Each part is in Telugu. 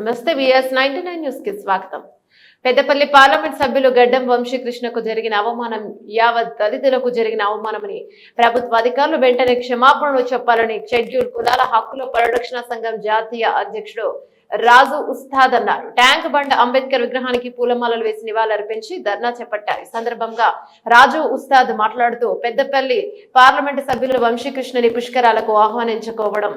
నమస్తే విఎస్ నైన్టీ నైన్ న్యూస్కి స్వాగతం. పెద్దపల్లి పార్లమెంట్ సభ్యులు గడ్డం వంశీకృష్ణకు జరిగిన అవమానం యావత్ దళితులకు జరిగిన అవమానమని ప్రభుత్వ అధికారులు వెంటనే క్షమాపణలు చెప్పాలని షెడ్యూల్ కులాల హక్కుల పరిరక్షణ సంఘం జాతీయ అధ్యక్షుడు రాజు ఉస్తాద్ అన్నారు. ట్యాంక్ బండ్ అంబేద్కర్ విగ్రహానికి పూలమాలలు వేసి నివాళులర్పించి ధర్నా చేపట్టారు. ఈ సందర్భంగా రాజు ఉస్తాద్ మాట్లాడుతూ పెద్దపల్లి పార్లమెంటు సభ్యులు వంశీకృష్ణని పుష్కరాలకు ఆహ్వానించుకోవడం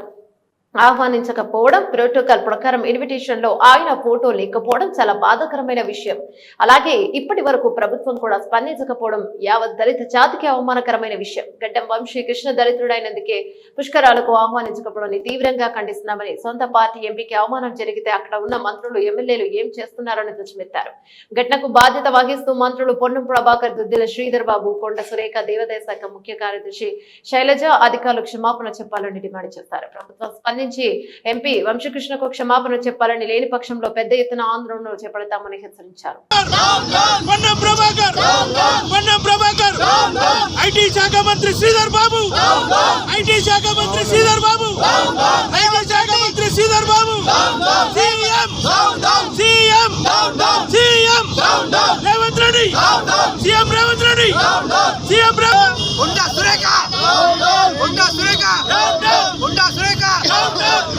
ఆహ్వానించకపోవడం ప్రోటోకాల్ ప్రకారం ఇన్విటేషన్లో ఆయన ఫోటో లేకపోవడం చాలా బాధాకరమైన విషయం. అలాగే ఇప్పటి వరకు ప్రభుత్వం కూడా స్పందించకపోవడం యావత్ దళిత జాతికి అవమానకరమైన విషయం. గడ్డం వంశీ కృష్ణ దళితుడైనందుకే పుష్కరాలకు ఆహ్వానించకపోవడాన్ని తీవ్రంగా ఖండిస్తున్నామని సొంత పార్టీ ఎంపీకి అవమానం జరిగితే అక్కడ ఉన్న మంత్రులు ఎమ్మెల్యేలు ఏం చేస్తున్నారని ధ్వజమెత్తారు. ఘటనకు బాధ్యత వహిస్తూ మంత్రులు పొన్నం ప్రభాకర్ దుద్దిల శ్రీధర్ బాబు కొండ సురేఖ దేవాదాయ శాఖ ముఖ్య కార్యదర్శి శైలజ అధికారులు క్షమాపణ చెప్పాలని డిమాండ్ చేశారు ప్రభుత్వం స్పందించి ఎంపీ వంశకృష్ణకు క్షమాపణ చెప్పాలని లేని పక్షంలో పెద్ద ఎత్తున ఆందోళనలు చేపడతామని హెచ్చరించారు. ఐటీ శాఖ మంత్రి శ్రీధర్ బాబు. ఐటీ శాఖ మంత్రి శ్రీధర్ బాబు. శాఖ మంత్రి శ్రీధర్ బాబు. రెడ్డి సీఎం ఉండా సురేఖ ఉండా సురేఖ ఉండా సురేఖ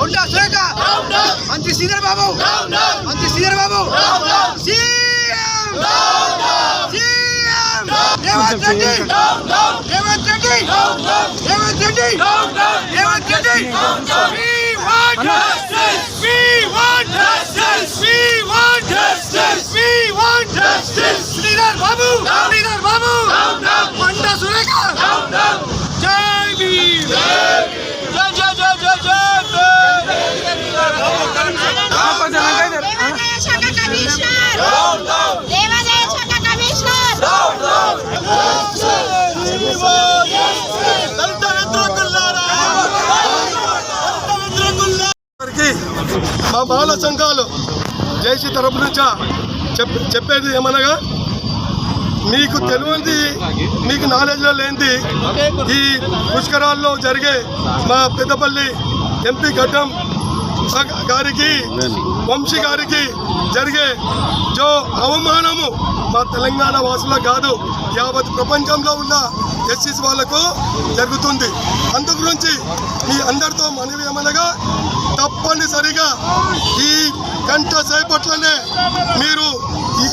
ఉండా సురేఖ మంత్రి శ్రీధర్ బాబు మంత్రి Sridhar Babu CM CM Revanth Reddy Revanth Reddy Revanth Reddy Revanth Reddy We want justice! We want justice! We want మా బాల సంఘాలు జేసీ తరపు నుంచి చెప్పేది ఏమనగా మీకు తెలియంది మీకు నాలెడ్జ్లో లేనిది ఈ పుష్కరాల్లో జరిగే మా పెద్దపల్లి ఎంపీ గడ్డం గారికి వంశీ గారికి జరిగే జో అవమానము మా తెలంగాణ వాసుల కాదు యావత్ ప్రపంచంలో ఉన్న ఎస్సీస్ వాళ్ళకు జరుగుతుంది. అందు గురించి మీ అందరితో మనవి ఏమనగా తప్పనిసరిగా ఈ గంట సేపట్లోనే మీరు ఈ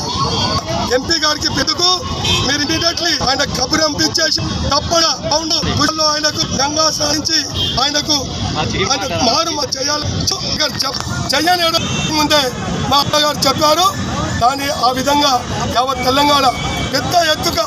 ఎంపీ గారికి పెద్దకు మీరు ఇమీడియట్లీ ఆయన కబురు పంపించేసి తప్పడ అవును. గుడిలో ఆయనకు గంగా సాధించి ఆయనకు ఆయన మారు చేయాలి. గారు చెయ్యని ముందే మా అత్తగారు చెప్పారు. కానీ ఆ విధంగా యావత్ తెలంగాణ పెద్ద ఎత్తుగా